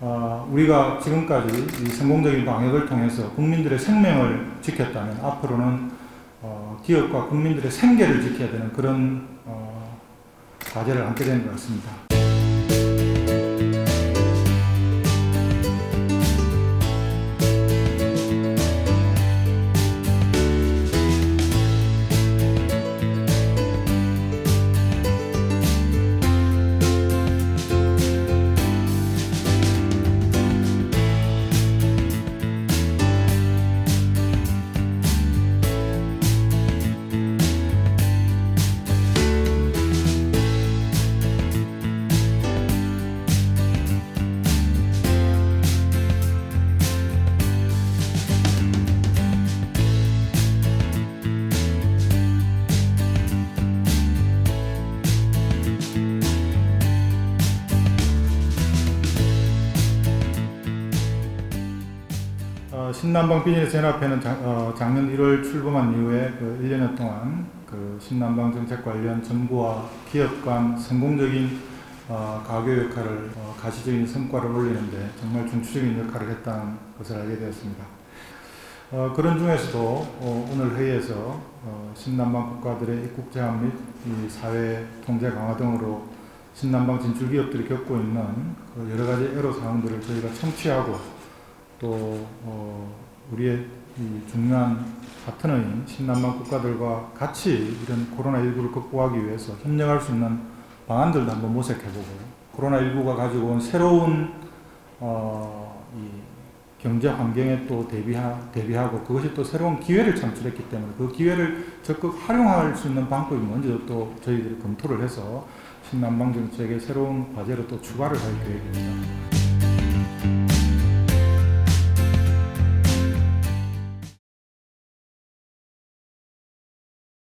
어, 우리가 지금까지 이 성공적인 방역을 통해서 국민들의 생명을 지켰다면 앞으로는 어, 기업과 국민들의 생계를 지켜야 되는 그런 어, 과제를 안게 되는 것 같습니다. 어, 신남방 비즈니스 연합회는 작, 어, 작년 1월 출범한 이후에 그 1년여 동안 그 신남방 정책 관련 정부와 기업 간 성공적인 어, 가교 역할을 어, 가시적인 성과를 올리는데 정말 중추적인 역할을 했다는 것을 알게 되었습니다. 어, 그런 중에서도 어, 오늘 회의에서 어, 신남방 국가들의 입국 제한 및이 사회 통제 강화 등으로 신남방 진출 기업들이 겪고 있는 그 여러 가지 애로 사항들을 저희가 청취하고 또 어, 우리의 이 중요한 파트너인 신남방 국가들과 같이 이런 코로나19를 극복하기 위해서 협력할 수 있는 방안들도 한번 모색해보고 코로나19가 가지고 온 새로운 어, 이 경제 환경에 또 대비하, 대비하고 그것이 또 새로운 기회를 창출했기 때문에 그 기회를 적극 활용할 수 있는 방법이 뭔지도 또 저희들이 검토를 해서 신남방 정책의 새로운 과제로 또 추가를 할 계획입니다.